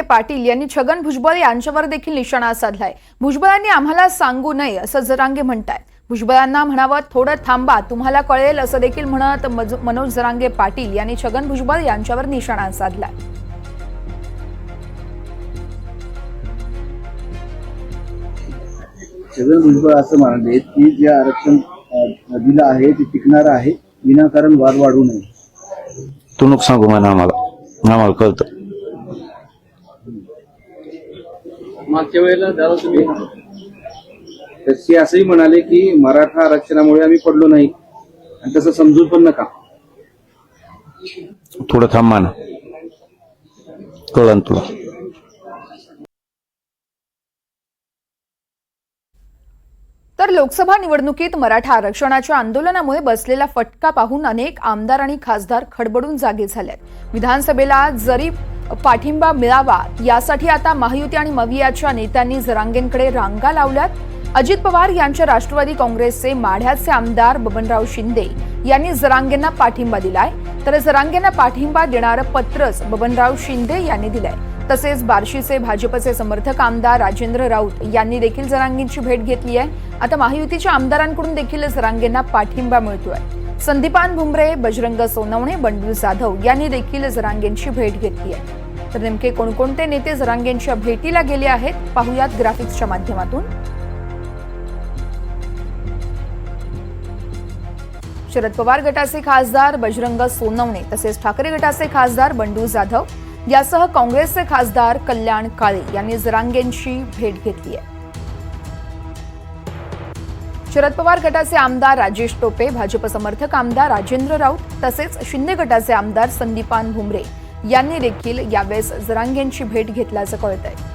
पाटील यांनी छगन भुजबळ यांच्यावर देखील निशाणा साधलाय. भुजबळांनी आम्हाला सांगू नये असं जरांगे म्हणतायत. भुजबळांना म्हणावं थोडं थांबा तुम्हाला कळेल असं देखील म्हणत मनोज जरांगे पाटील यांनी छगन भुजबळ यांच्यावर निशाणा साधलाय. छगन भुजबळ असं म्हणाले की जे आरक्षण दिलं आहे ते टिकणार आहे विनाकारण वाद वाढू नये. तू नको सांगू म्हणा आम्हाला. आम्हाला कळतं. मागच्या वेळेला दादा तुम्ही तर ते असंही म्हणाले की मराठा आरक्षणामुळे आम्ही पडलो नाही. आणि तसं समजून पण नका. थोडं थांब म्हणा कळन तुला? तर लोकसभा निवडणुकीत मराठा आरक्षणाच्या आंदोलनामुळे बसलेला फटका पाहून अनेक आमदार आणि खासदार खडबडून जागे झालेत. विधानसभेला जरी पाठिंबा मिळावा यासाठी आता महायुती आणि मवियाच्या नेत्यांनी जरांगेंकडे रांगा लावल्यात. अजित पवार यांच्या राष्ट्रवादी काँग्रेसचे माढ्याचे आमदार बबनराव शिंदे यांनी जरांगेंना पाठिंबा दिलाय. तर जरांगेंना पाठिंबा देणारं पत्रच बबनराव शिंदे यांनी दिलंय. तसेच बार्शीचे भाजपचे समर्थक आमदार राजेंद्र राऊत यांनी देखील जरांगींची भेट घेतली आहे. आता महायुतीच्या आमदारांकडून देखील जरांगेंना पाठिंबा मिळतोय. संदीपान भुमरे बजरंग सोनवणे बंडू जाधव यांनी देखील जरांगेंची भेट घेतली आहे तर नेमके कोणकोणते नेते जरांगेंच्या भेटीला गेले आहेत पाहुयात ग्राफिक्सच्या माध्यमातून. शरद पवार गटाचे खासदार बजरंग सोनवणे तसेच ठाकरे गटाचे खासदार बंडू जाधव यासह काँग्रेसचे खासदार कल्याण काळे यांनी जरांगेंची भेट घेतली आहे शरद पवार गटाचे आमदार राजेश टोपे भाजप समर्थक आमदार राजेंद्र राऊत तसेच शिंदे गटाचे आमदार संदीपान भुमरे यांनी देखील यावेळेस जरांगेंची भेट घेतल्याचं कळत आहे